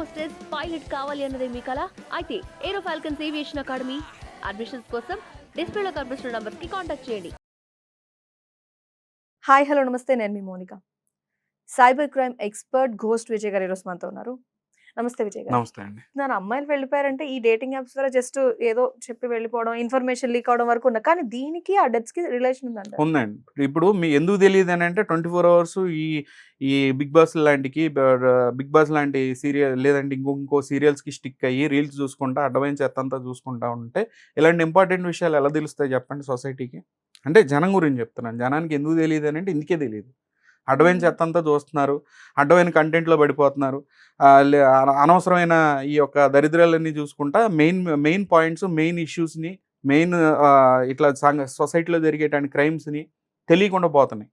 Hostess pilot కావాలి అన్నదే మీ కళ అయితే Aero Falcons aviation academy admissions కోసం డిస్ప్లేలో కనిపిస్తున్న నంబర్స్కి కాంటాక్ట్ చేయండి. హాయ్ హలో నమస్తే. నేను మీ Monika. Cyber crime expert ghost Vijay గారు ఈరోజు మనతో ఉన్నారు. నమస్తే విజయ్ నమస్తే అండి. నా అమ్మాయిలు వెళ్ళిపోయారంటే ఈ డేటింగ్ యాప్స్ ద్వారా జస్ట్ ఏదో చెప్పి వెళ్ళిపోవడం ఇన్ఫర్మేషన్ లీక్ అవడం వరకు ఉన్నా కానీ దీనికి ఆ డెత్స్కి రిలేషన్ ఉందంట. ఉందండి. ఇప్పుడు మీ ఎందుకు తెలియదు అని అంటే ట్వంటీ ఫోర్ అవర్స్ ఈ ఈ బిగ్ బాస్ లాంటికి బిగ్ బాస్ లాంటి సీరియల్ లేదంటే ఇంకో ఇంకో సీరియల్స్కి స్టిక్ అయ్యి రీల్స్ చూసుకుంటా అడ్డమైన చెత్త అంతా చూసుకుంటా ఉంటే ఇలాంటి ఇంపార్టెంట్ విషయాలు ఎలా తెలుస్తాయి చెప్పండి సొసైటీకి? అంటే జనం గురించి చెప్తున్నాను. జనానికి ఎందుకు తెలియదు అని అంటే ఇందుకే తెలియదు. అడ్డమైన చెత్త అంతా చూస్తున్నారు. అడ్డమైన కంటెంట్లో పడిపోతున్నారు. అనవసరమైన ఈ యొక్క దరిద్రాలన్నీ చూసుకుంటా మెయిన్ మెయిన్ పాయింట్స్ మెయిన్ ఇష్యూస్ని మెయిన్ ఇట్లా సంఘ సొసైటీలో జరిగేటువంటి క్రైమ్స్ని తెలియకుండా పోతున్నాయి.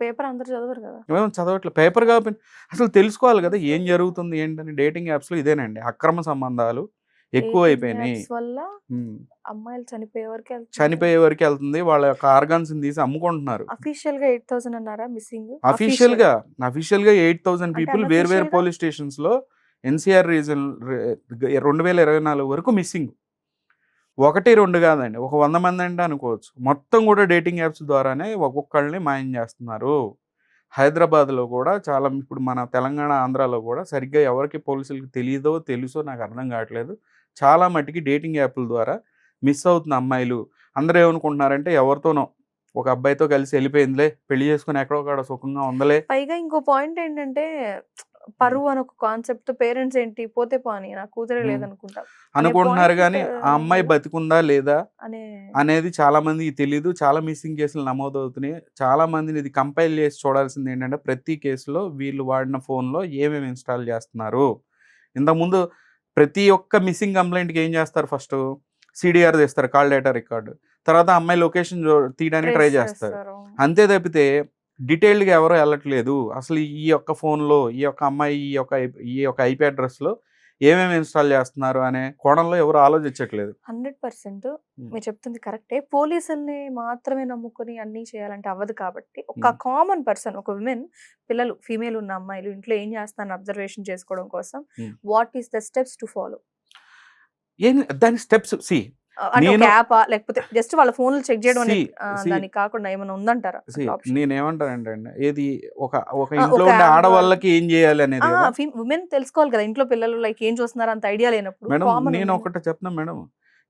పేపర్ అందరు చదవరు కదా? మేము చదవట్లేదు పేపర్ కాబట్టి అసలు తెలుసుకోవాలి కదా ఏం జరుగుతుంది ఏంటని డేటింగ్ యాప్స్లో ఇదేనండి. అక్రమ సంబంధాలు ఎక్కువ అయిపోయినాయి. వల్ల. అమ్మాయిలు చనిపోయే వరకు చనిపోయే వరకు వెళ్తుంది. వాళ్ళ యొక్క ఆర్గాన్స్ తీసి అమ్ముకుంటున్నారు. అఫీషియల్గా ఎయిట్ థౌసండ్ అన్నారా మిస్సింగ్? అఫీషియల్గా అఫీషియల్గా ఎయిట్ థౌసండ్ పీపుల్ వేరు వేరు? పోలీస్ స్టేషన్స్లో ఎన్సీఆర్ రీజన్ రెండు వేల ఇరవై నాలుగు వరకు మిస్సింగ్. ఒకటి రెండు కాదండి. ఒక వంద మంది అంటే అనుకోవచ్చు. మొత్తం కూడా డేటింగ్ యాప్స్ ద్వారానే ఒక్కొక్కళ్ళని మాయం చేస్తున్నారు. హైదరాబాద్లో కూడా చాలా ఇప్పుడు మన తెలంగాణ ఆంధ్రాలో కూడా సరిగ్గా ఎవరికి పోలీసులకి తెలియదో తెలుసో నాకు అర్థం కావట్లేదు. చాలా మట్టుకి డేటింగ్ యాప్ల ద్వారా మిస్ అవుతున్న అమ్మాయిలు. అందరూ ఏమనుకుంటున్నారంటే ఎవరితోనో ఒక అబ్బాయితో కలిసి వెళ్ళిపోయిందిలే పెళ్ళి చేసుకుని ఎక్కడో కాడ సుఖంగా ఉందలే. పైగా ఇంకో పాయింట్ ఏంటంటే పరువు అని ఒక కాన్సెప్ట్ పేరెంట్స్ ఏంటి పోతే పోని నా కూతురే. లేదనుకుంటా. అనుకుంటున్నారు కానీ ఆ అమ్మాయి బతికుందా లేదా అనే అనేది చాలా మందికి తెలియదు చాలా మిస్సింగ్ కేసులు నమోదవుతున్నాయి. చాలా మందిని ఇది కంపైల్ చేసి చూడాల్సింది ఏంటంటే ప్రతి కేసులో వీళ్ళు వాడిన ఫోన్లో ఏమేమి ఇన్స్టాల్ చేస్తున్నారు. ఇంతకుముందు ప్రతి ఒక్క మిస్సింగ్ కంప్లైంట్కి ఏం చేస్తారు ఫస్ట్ సిడిఆర్ తీస్తారు కాల్ డేటా రికార్డు తర్వాత అమ్మాయి లొకేషన్ తీయడానికి ట్రై చేస్తారు. అంతే తప్పితే డీటెయిల్డ్గా ఎవరో వెళ్ళట్లేదు. అసలు ఈ యొక్క ఫోన్లో ఈ యొక్క అమ్మాయి ఈ యొక్క ఈ యొక్క ఐపీ అడ్రస్లో ఏమేమి ఇన్స్టాల్ చేస్తున్నారు అనే కోణంలో ఎవరు ఆలోచించట్లేదు హండ్రెడ్ పర్సెంట్ మీరు చెప్తుంది కరెక్టే పోలీసుల్ని మాత్రమే నమ్ముకొని అన్నీ చేయాలంటే అవ్వదు కాబట్టి ఒక. కామన్ పర్సన్ ఒక విమెన్ పిల్లలు ఫీమేల్ ఉన్న అమ్మాయిలు ఇంట్లో ఏం చేస్తాను అబ్జర్వేషన్ చేసుకోవడం కోసం. What is the steps to follow ఏం దాని స్టెప్స్ సి లేకపోతే జస్ట్ వాళ్ళ ఫోన్లు చెక్ చేయడం. దానికి కాకుండా ఏమైనా ఉందంటారా? నేనేమంటానంటే ఏది ఒక ఒక ఇంట్లో ఉండే ఆడవాళ్ళకి ఏం చేయాలి అనేది. ఉమెన్ తెలుసుకోవాలి కదా ఇంట్లో పిల్లలు లైక్ ఏం చూస్తున్నారు అంత ఐడియా లేనప్పుడు మేడం నేను. ఒకటి చెప్తున్నా మేడం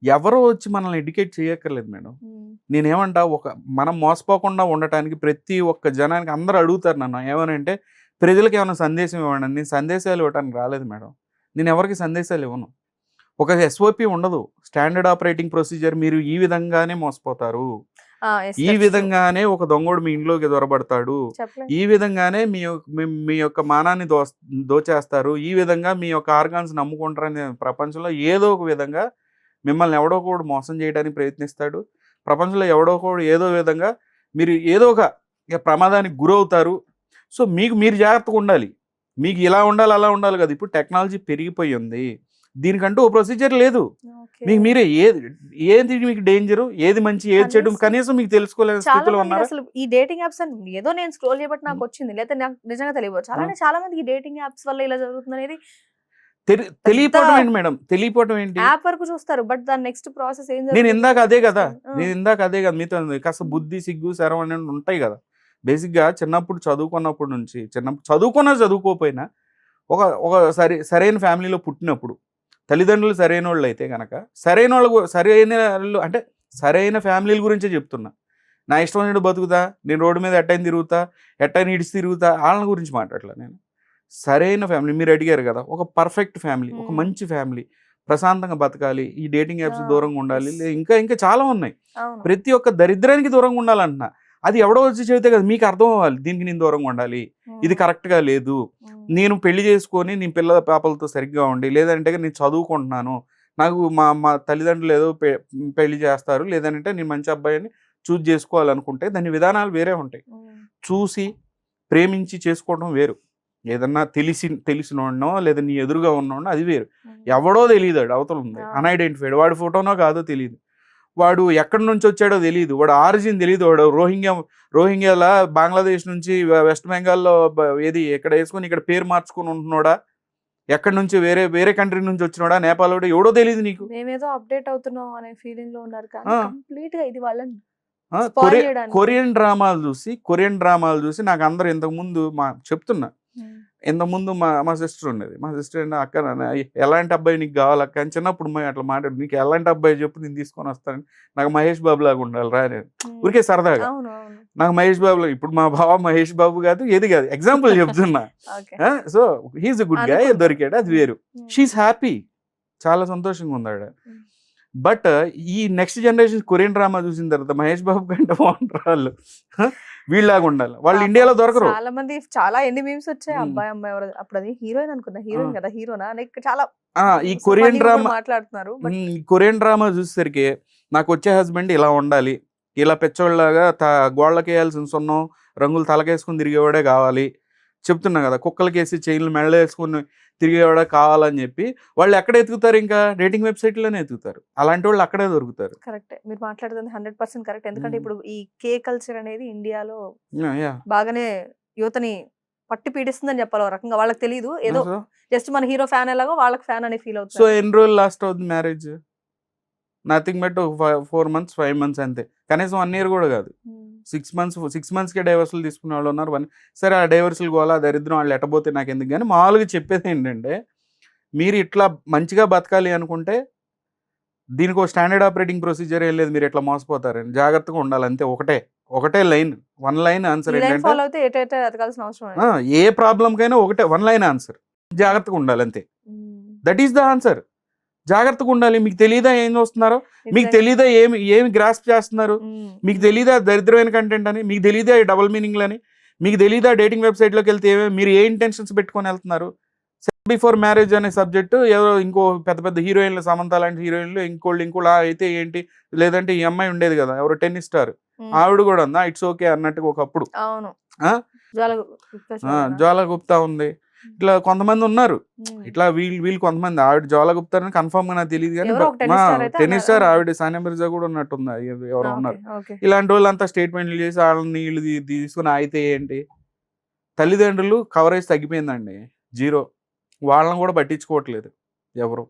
ఎవరో వచ్చి మనల్ని ఎడ్యుకేట్ చేయక్కర్లేదు మేడం Hmm. నేనేమంటా ఒక మనం మోసపోకుండా ఉండటానికి ప్రతి ఒక్క జనానికి అందరూ అడుగుతారు నన్ను ఏమనంటే ప్రజలకు ఏమైనా సందేశం ఇవ్వండి నేను సందేశాలు ఇవ్వడానికి రాలేదు మేడం నేను ఎవరికి సందేశాలు ఇవ్వను ఒక ఎస్ఓపి ఉండదు. స్టాండర్డ్ ఆపరేటింగ్ ప్రొసీజర్ మీరు ఈ విధంగానే మోసపోతారు. ఈ. విధంగానే ఒక దొంగోడు మీ ఇంట్లోకి దొరబడతాడు. ఈ విధంగానే మీ యొక్క- మీ- యొక్క మానాన్ని దో దోచేస్తారు. ఈ విధంగా మీ యొక్క ఆర్గాన్స్ నమ్ముకుంటారని ప్రపంచంలో ఏదో ఒక విధంగా మిమ్మల్ని ఎవడో కూడా మోసం చేయడానికి ప్రయత్నిస్తాడు. ప్రపంచంలో ఎవడో కూడా ఏదో విధంగా మీరు ఏదో ఒక ప్రమాదానికి గురవుతారు. సో మీకు మీరు జాగ్రత్తగా ఉండాలి. మీకు ఇలా ఉండాలి అలా ఉండాలి కదా. ఇప్పుడు టెక్నాలజీ పెరిగిపోయి ఉంది. దీనికంటూ ఓ ప్రొసీజర్ లేదు. మీకు మీరే ఏది ఏది మీకు డేంజర్ ఏది మంచి ఏది చెడు కనీసం- మీకు తెలుసుకోలేని స్థితిలో ఉన్నారా? అసలు ఈ డేటింగ్ యాప్స్ అని ఏదో నేను స్క్రోల్ చేయబట్టి నాకు. వచ్చింది. లేకపోతే నాకు నిజంగా తెలియదు. అలానే చాలా మంది ఈ డేటింగ్ యాప్స్ వల్ల ఇలా జరుగుతుంది అనేది తెలి- తెలియపోవడం ఏంటి మేడం? తెలియపోవడం ఏంటి? యాప్ వరకు చూస్తారు. బట్ దాని నెక్స్ట్ ప్రాసెస్ ఏం నేను ఇందాక అదే కదా. నేను ఇందాక అదే కదా మీతో. కాస్త బుద్ధి సిగ్గు శరం అనేవి ఉంటాయి కదా. బేసిక్గా చిన్నప్పుడు చదువుకున్నప్పటి నుంచి చిన్నప్పుడు చదువుకున్నా చదువుకోకపోయినా ఒక ఒక సరి సరైన ఫ్యామిలీలో పుట్టినప్పుడు తల్లిదండ్రులు సరైన వాళ్ళు అయితే కనుక సరైన వాళ్ళు సరైన వాళ్ళు అంటే సరైన ఫ్యామిలీల గురించే చెప్తున్నా. నా ఇష్టం వచ్చినట్టు బతుకుతా నేను రోడ్డు మీద ఎట్టైనా తిరుగుతా ఎట్టైనా ఇడిచి తిరుగుతా వాళ్ళ గురించి మాట్లాడలే నేను. సరైన ఫ్యామిలీ మీరు అడిగారు కదా ఒక పర్ఫెక్ట్ ఫ్యామిలీ ఒక. మంచి ఫ్యామిలీ ప్రశాంతంగా బతకాలి ఈ డేటింగ్ యాప్స్ దూరంగా ఉండాలి ఇంకా ఇంకా చాలా ఉన్నాయి. ప్రతి ఒక్క దరిద్రానికి దూరంగా ఉండాలంటున్నా. అది ఎవడో వచ్చి చెబితే కదా మీకు అర్థం అవ్వాలి దీనికి నేను దూరంగా ఉండాలి ఇది. కరెక్ట్గా లేదు. నేను పెళ్ళి చేసుకొని నేను పిల్లల పాపలతో సరిగ్గా ఉండి లేదంటే నేను చదువుకుంటున్నాను నాకు మా మా తల్లిదండ్రులు ఏదో పె- పెళ్ళి చేస్తారు లేదంటే నేను మంచి అబ్బాయిని చూజ్ చేసుకోవాలనుకుంటే దాని విధానాలు వేరే ఉంటాయి. చూసి ప్రేమించి చేసుకోవడం వేరు ఏదన్నా తెలిసి తెలిసినోడనో లేదా నీ ఎదురుగా ఉన్నోడనో అది వేరు. ఎవడో తెలియదు అవతల ఉంది. అన్ఐడెంటిఫైడ్ వాడి ఫోటోనో కాదో తెలియదు వాడు ఎక్కడి నుంచి వచ్చాడో తెలియదు వాడు ఆరిజిన్ తెలియదు వాడు రోహింగ్యా ఎక్కడి నుంచి వేరే వేరే కంట్రీ నుంచి వచ్చినోడా? నేపాలోడు ఎవడో తెలియదు నీకు. మేమేదో అప్డేట్ అవుతున్నాం అనే ఫీలింగ్లో ఉన్నారు. కానీ. కంప్లీట్గా ఇది వాళ్ళని. కొరియన్ డ్రామాలు చూసి కొరియన్ డ్రామాలు చూసి నాకు అందరు ఇంతకు ముందు మా చెప్తున్నా. ఉమ్. ఇంతకు ముందు మా మా సిస్టర్ ఉండేది మా సిస్టర్ ఏంటి అక్క ఎలాంటి అబ్బాయి నీకు కావాలి అక్క అని చిన్నప్పుడు అట్లా మాట్లాడు నీకు ఎలాంటి అబ్బాయి చెప్పు నేను తీసుకొని వస్తాను నాకు మహేష్ బాబు లాగా ఉండాలి రా నేను. ఊరికే సరదాగా నాకు మహేష్ బాబు లాగా- ఇప్పుడు మా బావ మహేష్ బాబు కాదు ఏది కాదు ఎగ్జాంపుల్ చెప్తున్నా so he is a good guy అనుకుంటా. దొరికాడు అది వేరు ఉమ్. షీఈ్ హ్యాపీ చాలా సంతోషంగా ఉంది ఆవిడ Mm. బట్ ఈ నెక్స్ట్ జనరేషన్ కొరియన్ డ్రామా చూసిన తర్వాత మహేష్ బాబు కంటే బాగుంటారు వాళ్ళు? వీళ్ళలాగా ఉండాలి. వాళ్ళు ఇండియాలో దొరకరు. చాలా మంది చాలా ఎన్ని మీమ్స్ వచ్చాయి. అబ్బాయి అమ్మాయి ఎవరు? అప్పుడు అది హీరోయిన్ అనుకున్నా హీరోయిన్. కదా హీరోనా? లైక్ చాలా ఆ, ఈ కొరియన్ డ్రామా మాట్లాడుతున్నారు ఈ కొరియన్ డ్రామా చూసేసరికి నాకు వచ్చే హస్బెండ్ ఇలా ఉండాలి. ఇలా పెచ్చోళ్ళలాగా త గోళ్ళకి వేయాల్సిన సున్నం రంగులు తలకేసుకుని తిరిగేవాడే కావాలి. చెప్తున్నా కదా కుక్కలకేసి చైన్లు మెడలో వేసుకుని తిరిగేవాడే కావాలని చెప్పి వాళ్ళు ఎక్కడ ఎతుకుతారు ఇంకా? డేటింగ్ వెబ్సైట్లోనే ఎతుకుతారు. అలాంటి వాళ్ళు అక్కడే దొరుకుతారు. కరెక్ట్. మీరు మాట్లాడుతుంది హండ్రెడ్ పర్సెంట్ కరెక్ట్. ఎందుకంటే. ఇప్పుడు ఈ కే కల్చర్ అనేది ఇండియాలో. బాగానే యువతని పట్టి పీడిస్తుందని చెప్పాలి రకంగా. వాళ్ళకి తెలియదు ఏదో సో? జస్ట్ మన హీరో ఫ్యాన్ ఎలాగో వాళ్ళకి ఫ్యాన్ అని ఫీల్ సో అవుతుంది ఎన్ని రోజులు లాస్ట్ అవుతుంది marriage? Nothing but four months five months అంతే. కనీసం వన్ ఇయర్ కూడా కాదు. సిక్స్ మంత్స్ సిక్స్ మంత్స్కే డైవర్సులు తీసుకునే వాళ్ళు ఉన్నారు. వన్ సరే ఆ డైవర్సులు గోలా దరిద్రం వాళ్ళు ఎట్టబోతే నాకు ఎందుకు కానీ మామూలుగా చెప్పేది ఏంటంటే మీరు ఇట్లా మంచిగా బతకాలి అనుకుంటే దీనికి ఒక స్టాండర్డ్ ఆపరేటింగ్ ప్రొసీజర్ ఏం లేదు. మీరు ఇట్లా మోసపోతారని. జాగ్రత్తగా ఉండాలి. అంతే. ఒకటే. ఒకటే లైన్. వన్ లైన్ ఆన్సర్ ఏ ప్రాబ్లంకైనా ఒకటే. One line answer. జాగ్రత్తగా ఉండాలి. అంతే. That is the answer. జాగ్రత్తగా ఉండాలి. మీకు తెలియదా ఏం చూస్తున్నారో? మీకు. తెలియదా ఏమి ఏమి గ్రాస్ప్ చేస్తున్నారు. మీకు తెలియదా దరిద్రమైన కంటెంట్ అని? మీకు తెలియదా డబుల్ మీనింగ్లు అని మీకు తెలియదా డేటింగ్ వెబ్సైట్లోకి వెళ్తే ఏమే మీరు ఏ ఇంటెన్షన్స్ పెట్టుకొని వెళ్తున్నారు? బిఫోర్ మ్యారేజ్ అనే సబ్జెక్టు ఎవరో ఇంకో పెద్ద పెద్ద హీరోయిన్లు సమంత లాంటి హీరోయిన్లు ఇంకోళ్ళు ఇంకోళ్ళు అయితే ఏంటి? లేదంటే ఈ అమ్మాయి ఉండేది కదా ఎవరో టెన్నిస్ స్టార్. ఆవిడ కూడా ఉందా? ఇట్స్ ఓకే అన్నట్టుగా ఒకప్పుడు. అవును. జ్వాల గుప్తా ఉంది. ఇట్లా కొంతమంది ఉన్నారు. ఇట్లా వీళ్ళు వీళ్ళు కొంతమంది ఆవిడ జ్వాల గుప్తా అని కన్ఫర్మ్గా నాకు తెలియదు కానీ టెన్నిస్ స్టార్. ఆవిడ సానియా మిర్జా కూడా ఉన్నట్టుంది. ఎవ- ఎవరో ఉన్నారు. ఇలాంటి వాళ్ళు అంతా స్టేట్మెంట్లు చేసి వాళ్ళని వీళ్ళు తీసుకుని అయితే ఏంటి? తల్లిదండ్రులు కవరేజ్ తగ్గిపోయిందండి. జీరో వాళ్ళని కూడా పట్టించుకోవట్లేదు ఎవరు.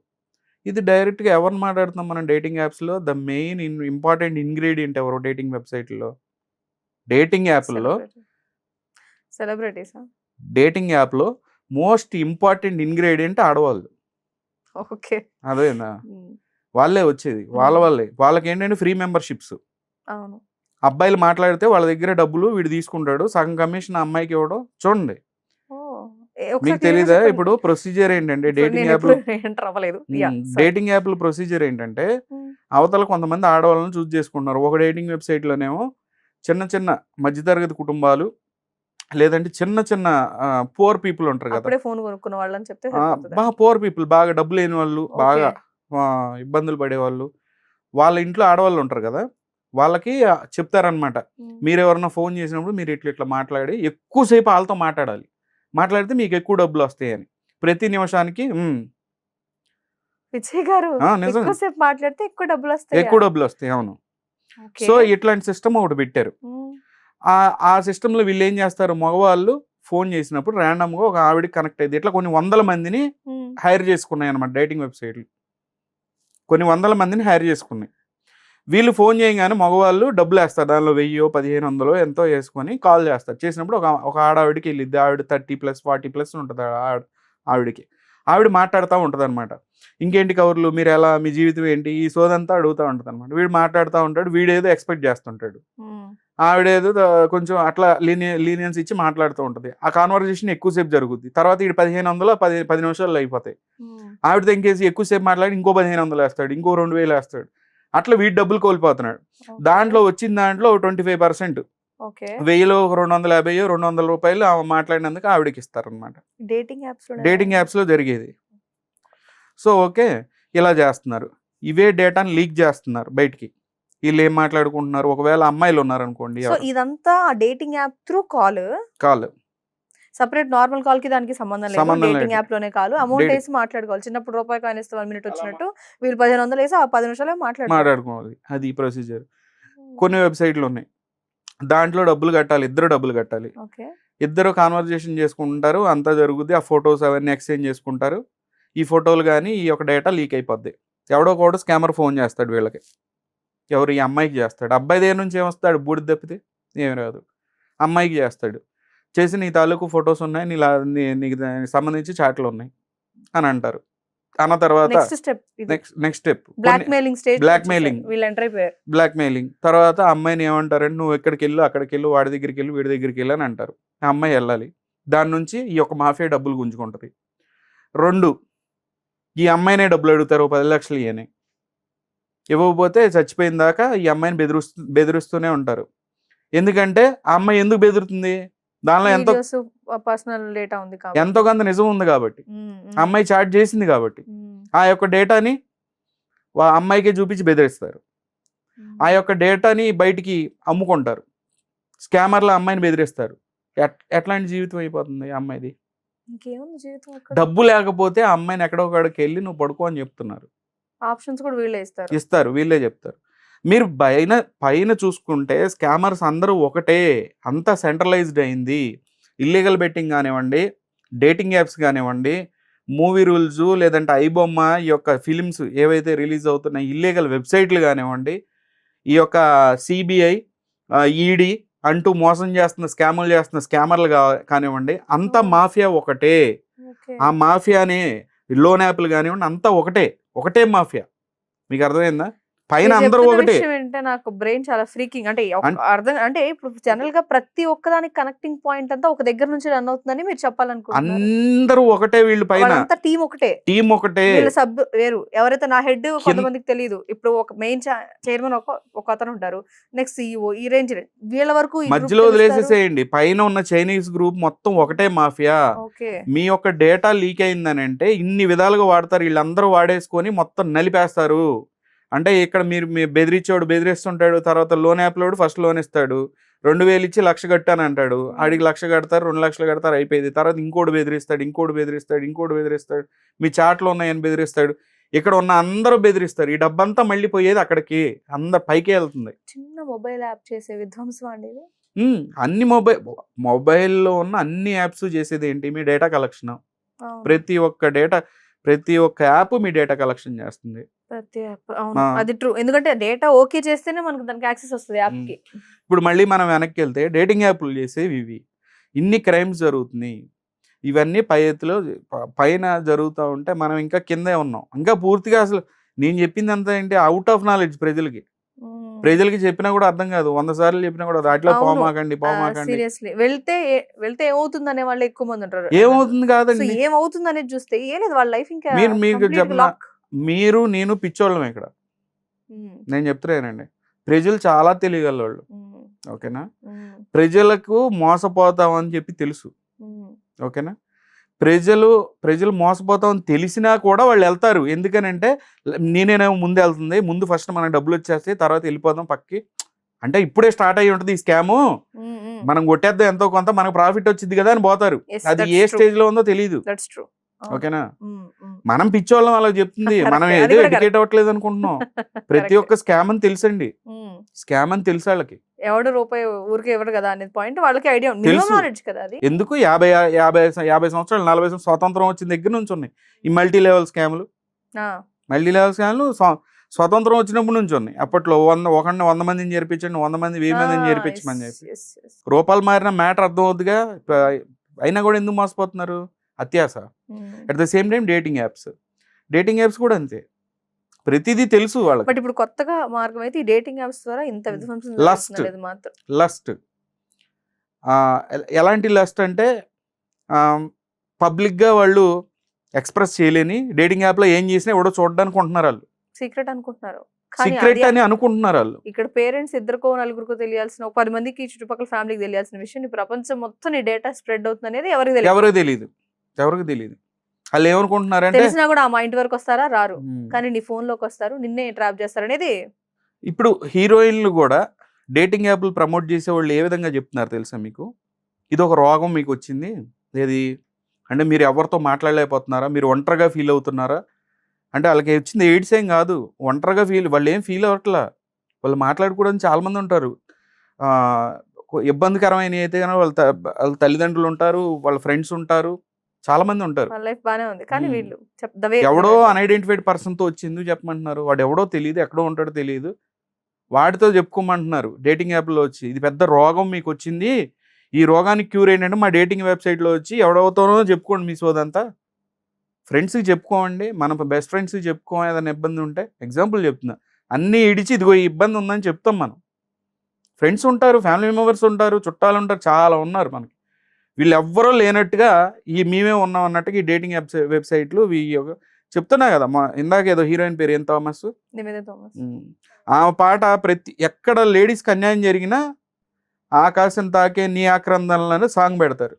ఇది డైరెక్ట్గా ఎవరిని మాట్లాడుతున్నాం మనం డేటింగ్ యాప్స్లో ద మెయిన్ ఇంపార్టెంట్ ఇంగ్రీడియంట్ ఎవరు డేటింగ్ వెబ్సైట్లో డేటింగ్ యాప్లో సెలబ్రిటీస్ డేటింగ్ యాప్లో మోస్ట్ ఇంపార్టెంట్ ఇంగ్రీడియంట్ ఆడవాళ్ళు. ఓకే. అదేనా? వాళ్ళే వచ్చేది. వాళ్ళ వాళ్ళే. వాళ్ళకి ఏంటంటే ఫ్రీ మెంబర్షిప్స్. అవును. అబ్బాయిలు మాట్లాడితే వాళ్ళ దగ్గర డబ్బులు వీడు తీసుకుంటాడు. సగం కమిషన్ అమ్మాయికి ఇవ్వడం. చూడండి. మీకు తెలీదా. ఇప్పుడు ప్రొసీజర్ ఏంటంటే డేటింగ్ sorry. డేటింగ్ యాప్ల ప్రొసీజర్ ఏంటంటే. అవతల కొంతమంది ఆడవాళ్ళని చూస్ చేసుకుంటున్నారు. ఒక డేటింగ్ వెబ్సైట్లోనేమో చిన్న చిన్న మధ్యతరగతి కుటుంబాలు లేదంటే చిన్న చిన్న పూర్ పీపుల్ ఉంటారు కదా. ఫోన్ కొనుక్కున్న వాళ్ళని చెప్తే? బాగా పూర్ పీపుల్ బాగా డబ్బు లేని వాళ్ళు బాగా ఇబ్బందులు పడేవాళ్ళు. వాళ్ళ ఇంట్లో ఆడవాళ్ళు ఉంటారు కదా వాళ్ళకి చెప్తారనమాట. మీరు ఎవరన్నా ఫోన్ చేసినప్పుడు మీరు ఇట్లా ఇట్లా మాట్లాడి ఎక్కువసేపు వాళ్ళతో మాట్లాడాలి. మాట్లాడితే మీకు ఎక్కువ డబ్బులు వస్తాయని. ప్రతి నిమిషానికి "ఉమ్, విజయ్ గారు ఆ, నిజంగా. ఎక్కువసేపు మాట్లాడితే ఎక్కువ డబ్బులు వస్తాయి? ఎక్కువ డబ్బులు వస్తాయి అవును. సో ఇట్లాంటి సిస్టమ్ ఒకటి పెట్టారు. ఆ ఆ సిస్టంలో వీళ్ళు ఏం చేస్తారు? మగవాళ్ళు ఫోన్ చేసినప్పుడు ర్యాండమ్గా ఒక ఆవిడకి కనెక్ట్ అయ్యింది. ఇట్లా కొన్ని వందల మందిని హైర్ చేసుకున్నాయి అనమాట డేటింగ్ వెబ్సైట్లు కొన్ని వందల మందిని హైర్ చేసుకున్నాయి. వీళ్ళు ఫోన్ చేయగానే మగవాళ్ళు డబ్బులు వేస్తారు. దానిలో వెయ్యో పదిహేను వందలో ఎంతో వేసుకొని కాల్ చేస్తారు. చేసినప్పుడు ఒక ఒక ఆడావిడికి వెళ్ళిద్ది. ఆవిడ థర్టీ ప్లస్ ఫార్టీ ప్లస్ ఉంటుంది ఆవిడ- ఆవిడకి. ఆవిడ మాట్లాడుతూ ఉంటుంది అనమాట ఇంకేంటి కవర్లు మీరు ఎలా? మీ జీవితం ఏంటి? ఈ సోదంతా అడుగుతూ ఉంటుంది అనమాట వీడు మాట్లాడుతూ ఉంటాడు. వీడేదో ఎక్స్పెక్ట్ చేస్తుంటాడు. ఆవిడేదో ద- కొంచెం అట్లా లీనియ లీనియన్స్ ఇచ్చి మాట్లాడుతూ ఉంటుంది. ఆ కాన్వర్జేషన్ ఎక్కువసేపు జరుగుద్ది. తర్వాత ఇటు పదిహేను వందలు పది పది నిమిషాల్లో అయిపోతాయి. ఆవిడతో ఇంకేసి ఎక్కువసేపు మాట్లాడి ఇంకో పదిహేను వందలు వేస్తాడు ఇంకో రెండు వేలు వేస్తాడు. అట్లా వీడు డబ్బులు కోల్పోతున్నాడు. దాంట్లో వచ్చిన దాంట్లో ట్వంటీ ఫైవ్ పర్సెంట్ వెయ్యిలో రెండు వందల యాభై రెండు వందల రూపాయలు ఆమె మాట్లాడినందుకు ఆవిడకి ఇస్తారనమాట డేటింగ్ యాప్స్ డేటింగ్ యాప్స్లో జరిగేది. So okay. ఇలా చేస్తున్నారు. ఇవే డేటాని లీక్ చేస్తున్నారు బయటికి. వీళ్ళు ఏం మాట్లాడుకుంటున్నారు? ఒకవేళ అమ్మాయిలు ఉన్నారనుకోండి సో ఇదంతా dating app through call. Call. Separate normal కాల్కి దానికి సంబంధం లేదు. డేటింగ్. యాప్లోనే కాల్. అమౌంట్ వేసి మాట్లాడుకోవాలి. చిన్నప్పుడు రూపాయి కాయిన్ ఇస్తే వన్ మినిట్ వచ్చినట్టు వీళ్ళు పదిహేను వందలు వేసి ఆ పది నిమిషాలు మాట్లాడుకోవాలి. మాట్లాడుకోవాలి. అది ప్రొసీజర్. కొన్ని వెబ్సైట్లు ఉన్నాయి. దాంట్లో డబ్బులు కట్టాలి. ఇద్దరు డబ్బులు కట్టాలి. ఇద్దరు కాన్వర్జేషన్ చేసుకుంటారు. అంతా జరుగుద్ది. ఆ ఫొటోస్ అవన్నీ ఎక్స్చేంజ్ చేసుకుంటారు. ఈ ఫోటోలు కానీ ఈ యొక్క డేటా లీక్ అయిపోద్ది. ఎవడో కూడా స్కామర్ ఫోన్ చేస్తాడు వీళ్ళకి. ఎవరు ఈ అమ్మాయికి చేస్తాడు? అబ్బాయి దగ్గర నుంచి ఏమొస్తాడు? బూడిద తప్పితే ఏమి రాదు. అమ్మాయికి చేస్తాడు. చేసి నీ తాలూకు ఫొటోస్ ఉన్నాయి నీ నీకు దానికి సంబంధించి చాట్లు ఉన్నాయి అని అంటారు. అన్న తర్వాత next step next next step. Blackmailing stage Blackmailing. వీళ్ళు ఎంటర్ అయిపోయారు బ్లాక్ మెయిలింగ్ తర్వాత అమ్మాయిని ఏమంటారంటే నువ్వు ఎక్కడికి వెళ్ళు అక్కడికి వెళ్ళు వాడి దగ్గరికి వెళ్ళు వీడి దగ్గరికి వెళ్ళు అని అంటారు. ఆ అమ్మాయి వెళ్ళాలి. దాని నుంచి ఈ యొక్క మాఫియా డబ్బులు గుంజుకుంటుంది. రెండు ఈ అమ్మాయినే డబ్బులు అడుగుతారు పది లక్షలు ఇయని ఇవ్వకపోతే చచ్చిపోయిన దాకా ఈ అమ్మాయిని బెదిరిస్తూ బెదిరిస్తూనే ఉంటారు. ఎందుకంటే ఆ అమ్మాయి ఎందుకు బెదురుతుంది? దానిలో ఎంతో పర్సనల్ డేటా ఉంది ఎంతో కొంత నిజం ఉంది కాబట్టి. అమ్మాయి చాట్ చేసింది కాబట్టి. ఆ యొక్క డేటాని అమ్మాయికి చూపించి బెదిరిస్తారు. ఆ యొక్క డేటాని బయటికి అమ్ముకుంటారు. స్కామర్ల అమ్మాయిని బెదిరిస్తారు. ఎట్- ఎట్లాంటి జీవితం అయిపోతుంది ఆ అమ్మాయిది? డబ్బు లేకపోతే ఆ అమ్మాయిని ఎక్కడో ఒకడికి వెళ్ళి నువ్వు పడుకో అని చెప్తున్నారు. ఆప్షన్స్ కూడా వీళ్ళే ఇస్తారు. ఇస్తారు వీళ్ళే చెప్తారు. మీరు పైన పైన చూసుకుంటే స్కామర్స్ అందరూ ఒకటే అంతా సెంట్రలైజ్డ్ అయింది. ఇల్లీగల్ బెట్టింగ్ కానివ్వండి డేటింగ్ యాప్స్ కానివ్వండి మూవీ రూల్స్ లేదంటే ఐబొమ్మ ఈ యొక్క ఫిలిమ్స్ ఏవైతే రిలీజ్ అవుతున్నాయి ఇల్లీగల్ వెబ్సైట్లు కానివ్వండి ఈ యొక్క సిబిఐ ఈడీ అంటూ మోసం చేస్తున్న స్కాములు చేస్తున్న స్కామర్లు కా కానివ్వండి అంతా. మాఫియా ఒకటే. ఆ మాఫియాని లోన్ యాప్లు కానివ్వండి అంతా ఒకటే. ఒకటే మాఫియా. మీకు అర్థమైందా? పైన అందరూ ఒకటే. ఏంటంటే నాకు బ్రెయిన్ చాలా ఫ్రీకింగ్ అంటే అర్థం అంటే ఇప్పుడు జనరల్గా ప్రతి ఒక్కదానికి కనెక్టింగ్ పాయింట్ అంతా ఒక దగ్గర నుంచి రన్ అవుతుందని మీరు చెప్పాలనుకుంటున్నారు. అందరూ ఒకటే వీళ్ళు పైన. వాళ్ళంతా టీం ఒకటే. టీం ఒకటే. వీళ్ళ సబ్ వేరు. ఎవరైతే నా హెడ్ కొంతమందికి తెలియదు ఇప్పుడు ఒక మెయిన్ చైర్మన్ ఒక ఒక అతను ఉంటారు. నెక్స్ట్ సీఈఓ ఈ రేంజ్ వీళ్ళ వరకు మధ్యలో. వదిలేసేసేయండి. పైన ఉన్న చైనీస్ గ్రూప్ మొత్తం ఒకటే మాఫియా ఓకే. మీ యొక్క డేటా లీక్ అయిందని అంటే ఇన్ని విధాలుగా వాడతారు. వీళ్ళందరూ వాడేసుకొని మొత్తం నలిపేస్తారు. అంటే ఇక్కడ మీరు మీ బెదిరించేవాడు బెదిరిస్తుంటాడు తర్వాత లోన్ యాప్లోడు ఫస్ట్ లోన్ ఇస్తాడు. రెండు వేలు ఇచ్చి లక్ష కట్టాను అంటాడు ఆడికి లక్ష కడతారు రెండు లక్షలు కడతారు అయిపోయింది. తర్వాత ఇంకోటి బెదిరిస్తాడు ఇంకోటి బెదిరిస్తాడు ఇంకోటి బెదిరిస్తాడు. మీ చాట్లో ఉన్నాయని బెదిరిస్తాడు. ఇక్కడ ఉన్న అందరూ బెదిరిస్తారు. ఈ డబ్బంతా మళ్ళీ పోయేది అక్కడికి. అందరు పైకి వెళ్తుంది. చిన్న మొబైల్ యాప్ చేసే విధ్వంసం అండి అన్ని మొబైల్ మొబైల్లో ఉన్న అన్ని యాప్స్ చేసేది ఏంటి? మీ డేటా కలెక్షన్. ప్రతి ఒక్క డేటా ప్రతి ఒక్క యాప్ మీ డేటా కలెక్షన్ చేస్తుంది. ప్రతి అవును. అది ట్రూ. ఎందుకంటే డేటా ఓకే చేస్తేనే మనకు దానికి యాక్సెస్ వస్తుంది యాప్కి ఇప్పుడు మళ్ళీ మనం వెనక్కి వెళ్తే డేటింగ్ యాప్లు చేసేవి ఇవి. ఇన్ని క్రైమ్స్ జరుగుతున్నాయి. ఇవన్నీ పై ఎత్తులో పైన జరుగుతూ ఉంటే మనం ఇంకా కిందే ఉన్నాం. ఇంకా పూర్తిగా అసలు నేను చెప్పింది అంతా ఏంటి? అవుట్ ఆఫ్ నాలెడ్జ్ ప్రజలకి. ప్రజలకి చెప్పినా కూడా అర్థం కాదు. వంద సార్లు చెప్పినా కూడా దాంట్లో అవును. పోమాకండి పోమాకండి. సీరియస్లీ. వెళ్తే వెళ్తే ఏమవుతుంది అనే వాళ్ళు ఎక్కువ మంది ఉంటారు. ఏమవుతుంది కాదండి? ఏమవుతుంది అనేది చూస్తే ఏ లేదు వాళ్ళ లైఫ్ ఇంకా మీరు- మీకు చెప్పనా? మీరు నేను పిచ్చోళ్ళం ఇక్కడ. నేను చెప్తున్నానండి ప్రజలు చాలా తెలియగలవాళ్ళు. ఓకేనా? ప్రజలకు మోసపోతామని చెప్పి తెలుసు. ఓకేనా? ప్రజలు ప్రజలు మోసపోతామని తెలిసినా కూడా వాళ్ళు వెళ్తారు. ఎందుకనంటే నేనేమో ముందు వెళ్తుంది. ముందు ఫస్ట్ మనకు డబ్బులు వచ్చేస్తాయి. తర్వాత వెళ్ళిపోదాం పక్కకి అంటే ఇప్పుడే స్టార్ట్ అయ్యి ఉంటుంది ఈ స్కాము. మనం కొట్టేద్దాం ఎంతో కొంత మనకు ప్రాఫిట్ వచ్చింది కదా అని పోతారు. అది ఏ. స్టేజ్లో ఉందో తెలియదు. ఓకేనా. మనం పిచ్చోళ్ళం వాళ్ళకి చెప్తుంది. మనం ఏదో ఎడ్యుకేట్ అవ్వట్లేదు అనుకుంటున్నాం. ప్రతి. ఒక్క స్కామ్ అని తెలుసండి. స్కామ్ అని తెలుసు వాళ్ళకి. ఎవడు రూపాయి ఊరికే ఇవ్వడు కదా అనేది పాయింట్ వాళ్ళకి ఐడియా తెలుసు. నాలెడ్జ్ కదా అది. ఎందుకు? యాభై యాభై యాభై సంవత్సరాలు నలభై సంవత్సరాలు స్వాతంత్రం వచ్చిన దగ్గర నుంచి ఉన్నాయి. ఈ మల్టీ లెవెల్ స్కామ్లు మల్టీ లెవెల్ స్కామ్లు స్వ- స్వతంత్రం వచ్చినప్పటి నుంచి ఉన్నాయి. అప్పట్లో వంద ఒకరిని వంద మందిని చేర్పించండి వంద మంది వెయ్యి మందిని చేర్పించమని చెప్పి. రూపాయలు మారిన మ్యాటర్ అర్థం అవుతుందిగా అయినా కూడా ఎందుకు మోసపోతున్నారు? అత్యాస. At the same time dating apps dating apps కూడా అంతే. ప్రతిదీ తెలుసు వాళ్ళకి. బట్ ఇప్పుడు కొత్తగా మార్గం అయితే ఈ డేటింగ్ యాప్స్ ద్వారా ఇంత విధ్వంసం మాత్రం. లస్ట్ ఎలాంటి లస్ట్ అంటే పబ్లిక్గా వాళ్ళు ఎక్స్ప్రెస్ చేయలేని డేటింగ్ యాప్లో ఏం చేసినా ఎవడో చూడడానికి ఉంటున్నారు వాళ్ళు. సీక్రెట్ అనుకుంటున్నారు. సీక్రెట్ అని అనుకుంటున్నారు వాళ్ళు. ఇక్కడ పేరెంట్స్ ఇద్దరికో నలుగురికో తెలియాల్సిన ఒక పది మందికి చుట్టుపక్కల ఫ్యామిలీకి తెలియాల్సిన విషయం. ఈ ప్రపంచం మొత్తం నీ డేటా స్ప్రెడ్ అవుతుంది అనేది ఎవరికి తెలియదు. ఎవరికి తెలియదు ఎవరికి తెలియదు వాళ్ళు ఏమనుకుంటున్నారంటే తెలిసినా కూడా మా ఇంటి వరకు వస్తారా? రారు. కానీ నీ ఫోన్లోకి వస్తారు. నిన్నే ట్రాప్ చేస్తారు అనేది ఇప్పుడు హీరోయిన్లు కూడా డేటింగ్ యాప్లు ప్రమోట్ చేసే వాళ్ళు ఏ విధంగా చెప్తున్నారు తెలుసా మీకు? ఇది ఒక రోగం మీకు వచ్చింది? ఏది? అంటే మీరు ఎవరితో మాట్లాడలేకపోతున్నారా? మీరు ఒంటరిగా ఫీల్ అవుతున్నారా? అంటే వాళ్ళకి వచ్చింది ఎయిడ్స్ ఏం కాదు. ఒంటరిగా ఫీల్ వాళ్ళు ఏం ఫీల్ అవ్వట్లా? వాళ్ళు మాట్లాడుకోవడానికి చాలా మంది ఉంటారు. ఇబ్బందికరమైన అయితే కనుక వాళ్ళ వాళ్ళ తల్లిదండ్రులు ఉంటారు వాళ్ళ ఫ్రెండ్స్ ఉంటారు. చాలా మంది ఉంటారు లైఫ్ బానే ఉంది. కానీ. వీళ్ళు ఎవడో. అన్ఐడెంటిఫైడ్ పర్సన్తో వచ్చి ఎందుకు చెప్పమంటున్నారు. వాడు ఎవడో తెలియదు ఎక్కడో ఉంటాడో తెలియదు వాడితో చెప్పుకోమంటున్నారు. డేటింగ్ యాప్లో వచ్చి ఇది పెద్ద రోగం మీకు వచ్చింది. ఈ రోగానికి క్యూర్ ఏంటంటే మా డేటింగ్ వెబ్సైట్లో వచ్చి ఎవడవుతానో చెప్పుకోండి మీ సోదంతా. ఫ్రెండ్స్కి చెప్పుకోండి. మన బెస్ట్ ఫ్రెండ్స్కి చెప్పుకో ఏదైనా ఇబ్బంది ఉంటే ఎగ్జాంపుల్ చెప్తున్నా. అన్నీ ఇడిచి ఇదిగో ఈ ఇబ్బంది ఉందని చెప్తాం మనం. ఫ్రెండ్స్ ఉంటారు ఫ్యామిలీ మెంబర్స్ ఉంటారు చుట్టాలు ఉంటారు చాలా ఉన్నారు మనకి. వీళ్ళు ఎవ్వరూ లేనట్టుగా ఈ మేమే ఉన్నాం అన్నట్టుగా ఈ డేటింగ్ యాప్స్ వెబ్సైట్లు ఈ చెప్తున్నా కదా మా ఇందాక ఏదో హీరోయిన్ పేరు ఏం థామస్. ఆమె పాట ప్రతి ఎక్కడ లేడీస్కి అన్యాయం జరిగినా ఆకాశం తాకే నీ ఆక్రందనలని సాంగ్ పెడతారు.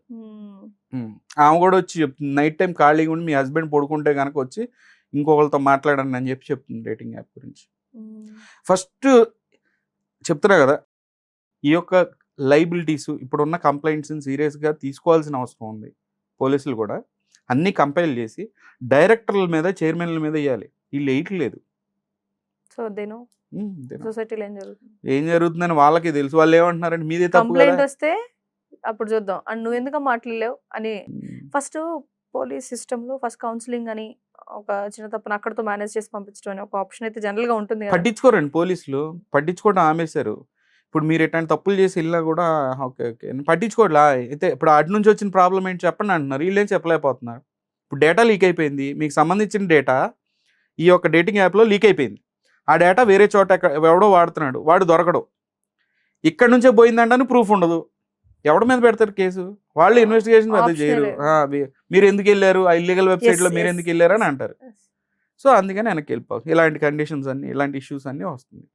ఆమె కూడా వచ్చి చెప్తుంది నైట్ టైం ఖాళీగా ఉండి మీ హస్బెండ్ పడుకుంటే కనుక వచ్చి ఇంకొకరితో మాట్లాడండి అని చెప్పి చెప్తుంది డేటింగ్ యాప్ గురించి. ఫస్ట్ చెప్తున్నా కదా ఈ యొక్క లైబిలిటీస్ ఇప్పుడున్న కంప్లైంట్స్ని సీరియస్గా తీసుకోవాల్సిన అవసరం ఉంది. పోలీసులు కూడా అన్నీ కంపైల్ చేసి డైరెక్టర్ల మీద చైర్మన్ల మీద వేయాలి వీళ్ళు వేయట్లేదు సో దేను? సొసైటీలో ఏం జరుగుతుంది? ఏం జరుగుతుందని వాళ్ళకి తెలుసు. వాళ్ళు ఏమంటున్నారంటే మీదే కంప్లైంట్ వస్తే అప్పుడు చూద్దాం. అండ్ నువ్వు ఎందుకు మాట్లాడలేవు? అని. ఫస్ట్ పోలీస్ సిస్టమ్లో ఫస్ట్ కౌన్సిలింగ్ అని ఒక చిన్న తప్పును అక్కడతో మేనేజ్ చేసి పంపించడం అని ఒక ఆప్షన్ అయితే జనరల్గా ఉంటుంది పట్టించుకోరండి పోలీసులు. పట్టించుకోవడం ఆమెశారు ఇప్పుడు మీరు ఎట్లాంటి తప్పులు చేసి వెళ్ళినా కూడా ఓకే ఓకే. పట్టించుకోవట్లా. అయితే ఇప్పుడు అటు నుంచి వచ్చిన ప్రాబ్లం ఏంటి చెప్పండి అంటున్నారు. వీళ్ళేం చెప్పలేకపోతున్నారు. ఇప్పుడు డేటా లీక్ అయిపోయింది. మీకు సంబంధించిన డేటా ఈ యొక్క డేటింగ్ యాప్లో లీక్ అయిపోయింది. ఆ డేటా వేరే చోట ఎక్కడ ఎవడో వాడుతున్నాడు. వాడు దొరకడు. ఇక్కడ నుంచే పోయిందంటే ప్రూఫ్ ఉండదు. ఎవడి మీద పెడతారు కేసు? వాళ్ళు ఇన్వెస్టిగేషన్ పెద్ద చేయరు. మీరు ఎందుకు వెళ్ళారు? ఆ ఇల్లీగల్ వెబ్సైట్లో మీరు ఎందుకు వెళ్ళారు అని అంటారు. సో అందుకని వెనక్కి వెళ్ళిపోవాలి. ఇలాంటి కండిషన్స్ అన్ని ఇలాంటి ఇష్యూస్ అన్నీ వస్తుంది.